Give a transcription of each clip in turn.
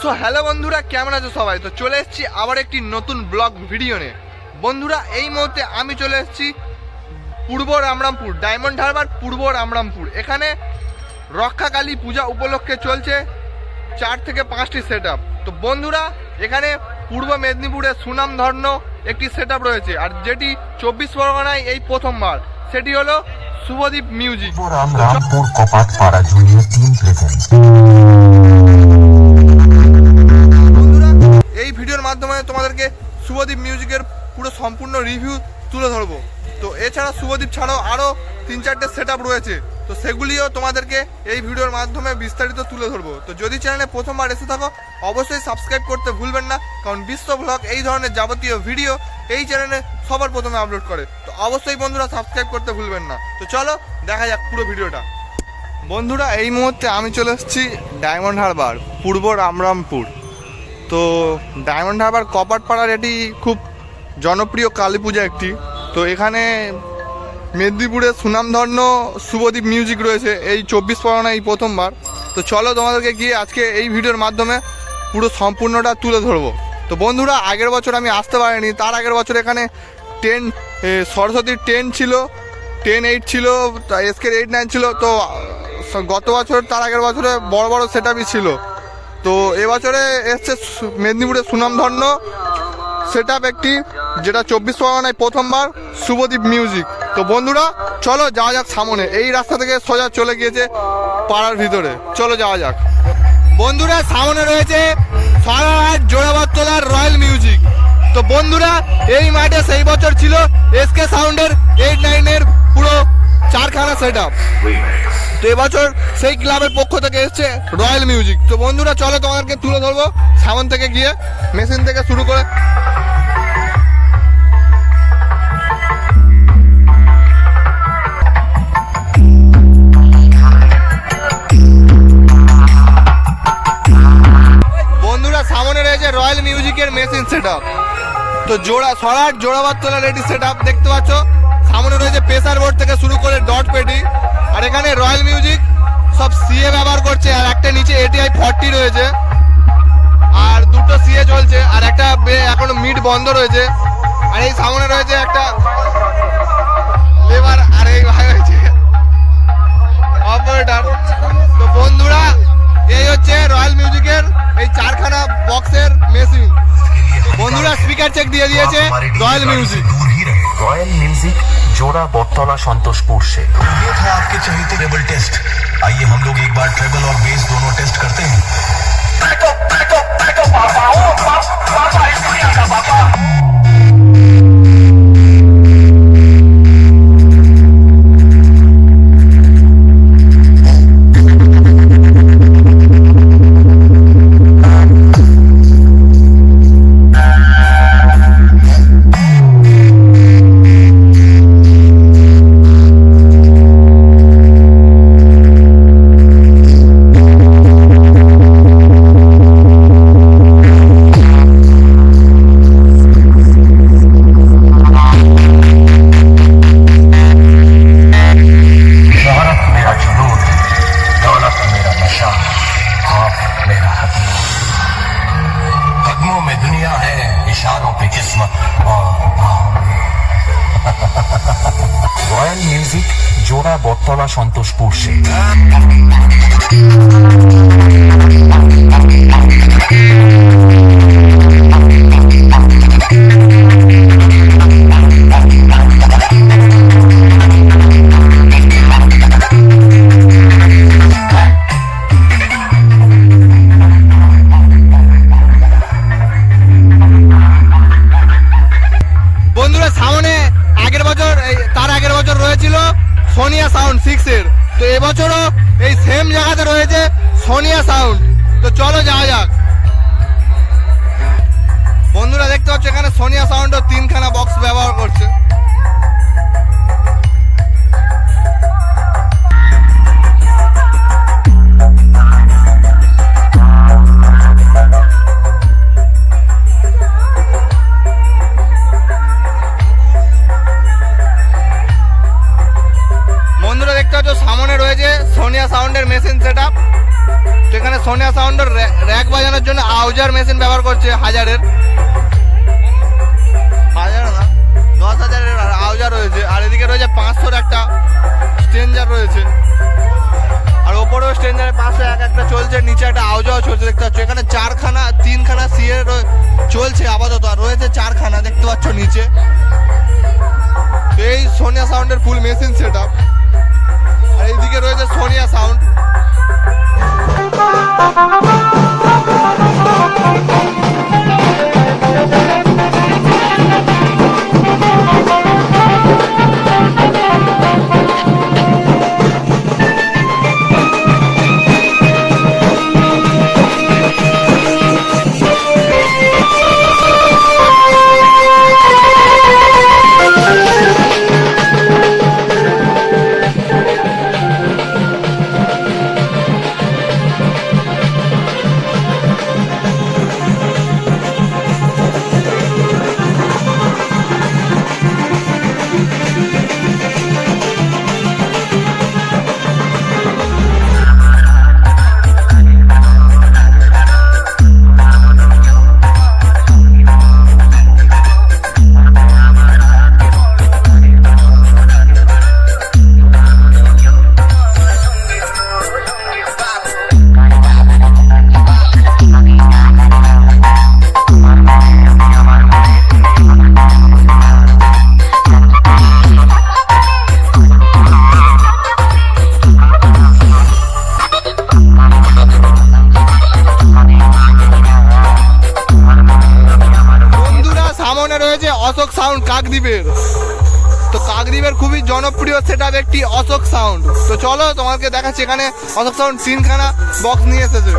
So hello বন্ধুরা, কেমন আছো সবাই? তো চলে এসেছি আবার একটি নতুন ব্লগ ভিডিও নিয়ে। বন্ধুরা, এই মুহূর্তে আমি চলে এসেছি পূর্ব রামরামপুর, ডায়মন্ড হারবার পূর্ব রামরামপুর। এখানে রক্ষাকালী পূজা উপলক্ষে চলছে চার থেকে পাঁচটি সেট তো বন্ধুরা, এখানে পূর্ব মেদিনীপুরে সুনামধন্য একটি সেট রয়েছে, আর যেটি চব্বিশ পরগনায় এই প্রথমবার। সেটি হলো শুভদীপ মিউজিক রাম রামপুর কপাট পাড়া প্রেজেন্ট এই ভিডিওর মাধ্যমে তোমাদেরকে শুভদীপ মিউজিকের পুরো সম্পূর্ণ রিভিউ তুলে ধরবো। তো এছাড়া শুভদীপ ছাড়াও আরও তিন চারটে সেট রয়েছে। তো সেগুলিও তোমাদেরকে এই ভিডিওর মাধ্যমে বিস্তারিত তুলে ধরবো। তো যদি চ্যানেলে প্রথমবার এসে থাকো, অবশ্যই সাবস্ক্রাইব করতে ভুলবেন না, কারণ বিশ্ব ব্লগ এই ধরনের যাবতীয় ভিডিও এই চ্যানেলে সবার প্রথমে আপলোড করে। তো অবশ্যই বন্ধুরা সাবস্ক্রাইব করতে ভুলবেন না। তো চলো, দেখা যাক পুরো ভিডিওটা। বন্ধুরা, এই মুহূর্তে আমি চলে এসেছি ডায়মন্ড হারবার পূর্ব রামরামপুর। তো ডায়মন্ড হারবার কপাটপাড়ার এটি খুব জনপ্রিয় কালী পূজা একটি। তো এখানে মেদিনীপুরে সুনামধন্য শুভদীপ মিউজিক রয়েছে, এই চব্বিশ পরগনা এই প্রথমবার। তো চলো তোমাদেরকে গিয়ে আজকে এই ভিডিওর মাধ্যমে পুরো সম্পূর্ণটা তুলে ধরবো। তো বন্ধুরা, আগের বছর আমি আসতে পারিনি, তার আগের বছর এখানে টেন সরস্বতীর টেন ছিল টেন এইট ছিল এসকে এইট নাইন ছিল, তো গত বছর, তার আগের বছরে বড় বড় সেট ছিল। তো এবছরে এসছে মেদিনীপুরের সুনামধন্য সেট আপ একটি, যেটা চব্বিশ পরগনায় প্রথমবার, শুভদীপ মিউজিক তো বন্ধুরা, চলো যাওয়া যাক সামনে। এই রাস্তা থেকে সোজা চলে গিয়েছে পাড়ার ভিতরে। চলো যাওয়া যাক। বন্ধুরা, সামনে রয়েছে সারাহাট জোড়াবাতলার রয়্যাল মিউজিক তো বন্ধুরা, এই মাঠে সেই বছর ছিল এসকে সাউন্ডের এইট নাইনের পুরো চারখানা সেট আপ তো এবছর সেই ক্লাবের পক্ষ থেকে এসছে রয়্যাল মিউজিক তো বন্ধুরা, চলো তোমাদেরকে তুলে ধরবো সামন থেকে গিয়ে মেশিন থেকে শুরু করে। রয়্যাল মিউজিকের মেশিন সেট তো জোড়া, সরাট জোড়াবার তোলা রেডি সেট দেখতে পাচ্ছ। সামনে রয়েছে প্রেসার বোর্ড থেকে শুরু করে ডট পেটি আর এখানে রয়্যাল মিউজিক সব সিএ ব্যবহার করছে আর একটা নিচে এটিআই ফর্টি রয়েছে। আর দুটো সিএ চলছে আর একটা বে- এখনও মিড বন্ধ রয়েছে। আর এই সামনে রয়েছে একটা লেবার আর এই ভাই হয়েছে অপারেটর তো বন্ধুরা এই হচ্ছে রয়্যাল মিউজিকের এই চারখানা বক্সের মেশিন বন্ধুরা স্পিকার চেক দিয়ে দিয়েছে রয়্যাল মিউজিক दूर ही रहे रॉयल म्यूजिक जोड़ा बौतौला संतोषपुर से ये था आपके चहेते ट्रेबल टेस्ट आइए हम लोग एक बार ट्रेबल और बेस दोनों टेस्ट करते हैं शहरत ব্যান্ড মিউজিক জোড়া বটতলা সন্তোষপুর সে Thank you. তো এবছরও এই সেম জায়গাতে রয়েছে সোনিয়া সাউন্ড তো চলো যাওয়া যাক। বন্ধুরা দেখতে পাচ্ছ এখানে সোনিয়া সাউন্ডও তিনখানা বক্স ব্যবহার করছে। হাজারের। হাজার না, দশ হাজারের আউজার রয়েছে। আর এদিকে রয়েছে পাঁচশোর একটা স্ট্রেঞ্জার রয়েছে। আর ওপরেও স্ট্রেঞ্জারের পাশে এক একটা চলছে, নিচে একটা আউজাও চলছে, দেখতে পাচ্ছ। এখানে চারখানা, তিনখানা সিএ চলছে আপাতত। আর রয়েছে চারখানা, দেখতে পাচ্ছ নিচে। এই সোনিয়া সাউন্ডের ফুল মেশিন সেট আপ আর এইদিকে রয়েছে সোনিয়া সাউন্ড। সাউন্ড কাকদ্বীপের। তো কাকদ্বীপের খুবই জনপ্রিয় সেট একটি অশোক সাউন্ড তো চলো তোমাকে দেখাচ্ছি এখানে অশোক সাউন্ড তিনখানা বক্স নিয়ে এসেছে।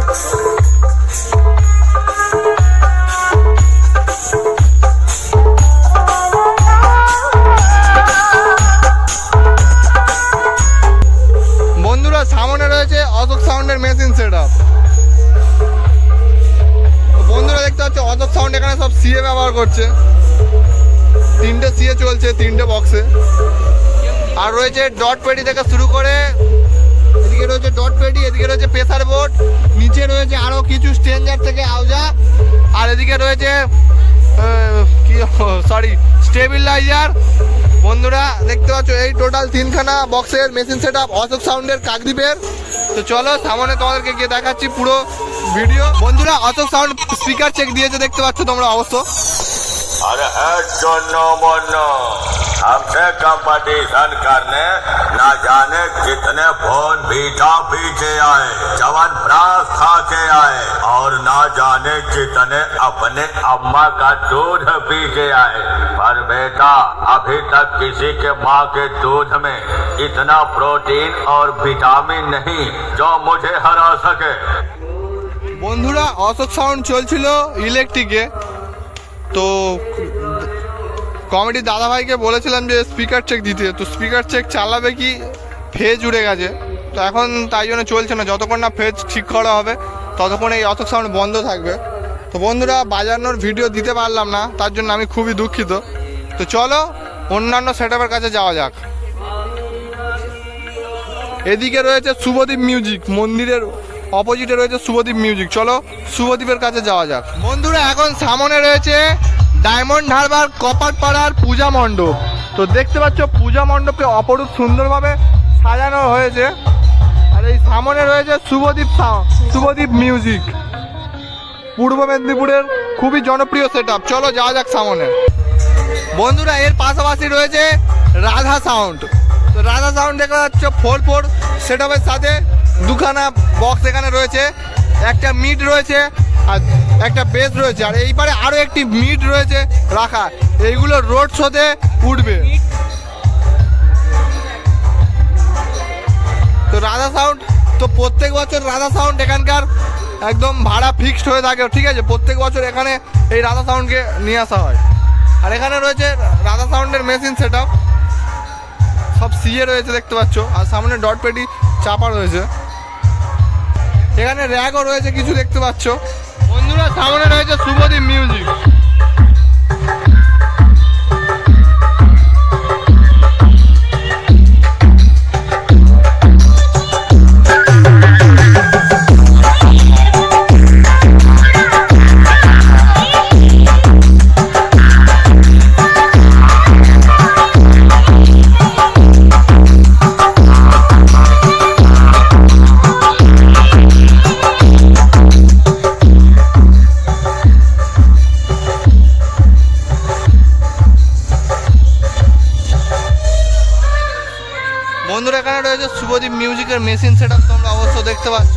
বন্ধুরা, সামনে রয়েছে অশোক সাউন্ডের বন্ধুরা, দেখতে অশোক সাউন্ড এখানে সব ব্যবহার করছে। তিনটে সিএ চলছে, তিনটে বক্সে আর রয়েছে ডট পেডি থেকে শুরু করে, এদিকে রয়েছে ডট পেডি এদিকে রয়েছে প্রেসার বোর্ড নিচে রয়েছে আরও কিছু স্ট্রেঞ্জার থেকে আউজা আর এদিকে রয়েছে কি সরি স্টেবিলাইজার বন্ধুরা, দেখতে পাচ্ছ, এই টোটাল তিনখানা বক্সের মেশিন সেট আপ অশোক সাউন্ডের কাকদ্বীপের। তো চলো, সামনে তোমাদেরকে গিয়ে দেখাচ্ছি পুরো ভিডিও বন্ধুরা, অশোক সাউন্ড স্পিকার চেক দিয়েছে, দেখতে পাচ্ছ তোমরা অবশ্য। अरे है चुन्नो मुन्नो हमसे कंपटीशन करने ना जाने कितने फोन बीटा पीछे आए जवन प्रास खा के आए और ना जाने कितने अपने अम्मा का दूध पी के आए पर बेटा अभी तक किसी के माँ के दूध में इतना प्रोटीन और विटामिन नहीं जो मुझे हरा सके বন্ধুরা অশোক সাউন্ড চলছিল ইলেকট্রিকে তো কমেডি দাদাভাইকে বলেছিলাম যে স্পিকার চেক দিতে তো স্পিকার চেক চালাবে কি? ফেজ উড়ে গেছে। তো এখন তাই জন্য চলছে না। যতক্ষণ না ফেজ ঠিক করা হবে, ততক্ষণ এই অশোক সাউন্ড বন্ধ থাকবে। তো বন্ধুরা, বাজানোর ভিডিও দিতে পারলাম না। তার জন্য আমি খুবই দুঃখিত। তো চলো, অন্যান্য সেট কাছে যাওয়া যাক। এদিকে রয়েছে শুভদীপ মিউজিক মন্দিরের অপোজিটে রয়েছে শুভদীপ মিউজিক চলো শুভদীপের কাছে যাওয়া যাক। বন্ধুরা, এখন সামনে রয়েছে ডায়মন্ড হারবার কপার পাড়ার পূজা মণ্ডপ। তো দেখতে পাচ্ছ, পূজা মণ্ডপকে অপরূপ সুন্দরভাবে সাজানো হয়েছে। আর এই সামনে রয়েছে শুভদীপ শুভদীপ মিউজিক পূর্ব মেদিনীপুরের খুবই জনপ্রিয় সেট চলো যাওয়া যাক সামনে। বন্ধুরা, এর পাশাপাশি রয়েছে রাধা সাউন্ড তো রাধা সাউন্ড দেখা যাচ্ছে ফোর ফোর সেটআপের সাথে। দুখানা বক্স এখানে রয়েছে, একটা মিট রয়েছে আর একটা বেস রয়েছে। আর এইবারে আরও একটি মিট রয়েছে রাখা। এইগুলো রোড শোতে উঠবে। তো রাধা সাউন্ড তো প্রত্যেক বছর রাধা সাউন্ড এখানকার একদম ভাড়া ফিক্সড হয়ে থাকে, ঠিক আছে? প্রত্যেক বছর এখানে এই রাধা সাউন্ডকে নিয়ে আসা হয়। আর এখানে রয়েছে রাধা সাউন্ডের মেশিন সেট সব সিএ রয়েছে, দেখতে পাচ্ছ। আর সামনে ডট পেটি চাপা রয়েছে। এখানে র্যাগও রয়েছে কিছু দেখতে পাচ্ছ। বন্ধুরা সামনে রয়েছে শুভদীপ মিউজিক মিউজিকের মেশিন সেট তোমরা অবশ্য দেখতে পাচ্ছ।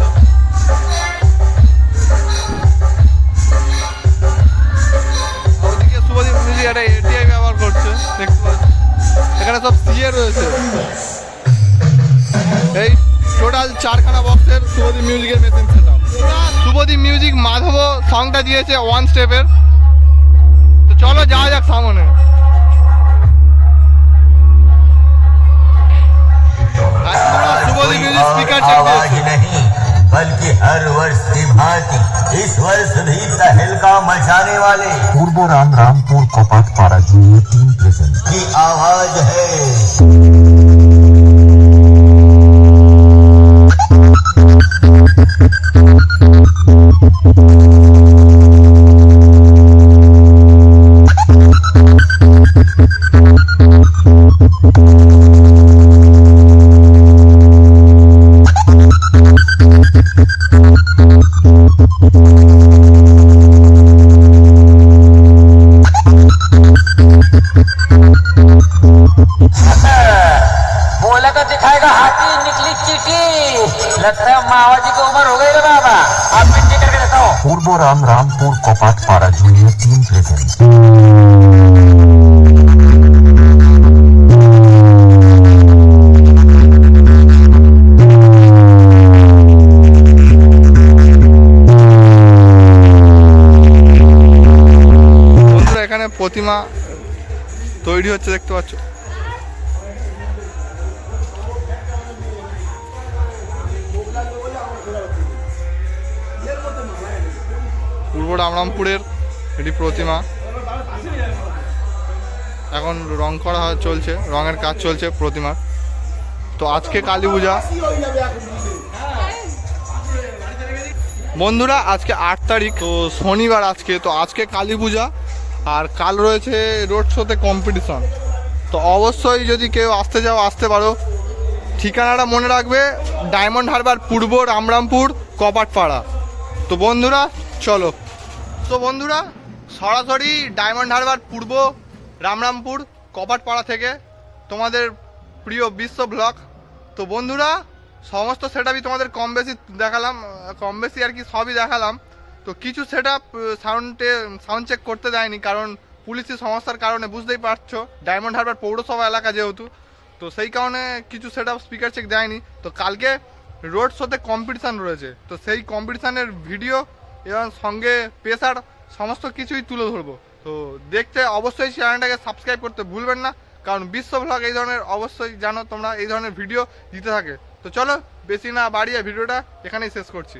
এখানে সব রয়েছে। এই টোটাল চারখানা বক্সের মিউজিকের মিউজিক মাধব সংটা দিয়েছে ওয়ান স্টেপের তো চলো যাওয়া যাক সামনে। बल्कि हर वर्ष की इस वर्ष भी तहलका मचाने वाले। पूर्व राम रामपुर कोपाट पारा जूनियर टीम प्रेजेंट। की आवाज़ है। রাম রামপুর কপাট পাড়া জুনিয়র টিম প্রেজেন্ট পূর্ব রামরামপুরের এটি প্রতিমা। এখন রং করা চলছে, রঙের কাজ চলছে প্রতিমার। তো আজকে কালী পূজা। বন্ধুরা, আজকে আট তারিখ, তো শনিবার আজকে, তো আজকে কালী পূজা। আর কাল রয়েছে রোড শোতে কম্পিটিশন তো অবশ্যই যদি কেউ আসতে যাও আসতে পারো। ঠিকানাটা মনে রাখবে ডায়মন্ড হারবার পূর্ব রামরামপুর, কপাটপাড়া। তো বন্ধুরা, চলো। তো বন্ধুরা, সরাসরি ডায়মন্ড হারবার পূর্ব রামরামপুর, কপাটপাড়া থেকে তোমাদের প্রিয় বিশ্ব ব্লগ তো বন্ধুরা, সমস্ত সেটআপই তোমাদের কম বেশি দেখালাম, কম বেশি আর কি সবই দেখালাম। তো কিছু সেট আপ সাউন্ডে সাউন্ড চেক করতে দেয়নি, কারণ পুলিশি সমস্যার কারণে বুঝতেই পারছ, ডায়মন্ড হারবার পৌরসভা এলাকা যেহেতু, তো সেই কারণে কিছু সেট আপ স্পিকার চেক দেয়নি। তো কালকে রোড শোতে কম্পিটিশান রয়েছে, তো সেই কম্পিটিশানের ভিডিও এবং সঙ্গে পেশার সমস্ত কিছুই তুলে ধরবো। তো দেখতে অবশ্যই চ্যানেলটাকে সাবস্ক্রাইব করতে ভুলবেন না, কারণ বিশ্ব ব্লগ এই ধরনের অবশ্যই জানো তোমরা এই ধরনের ভিডিও দিতে থাকে। তো চলো, বেশি না বাড়িয়ে ভিডিওটা এখানেই শেষ করছি।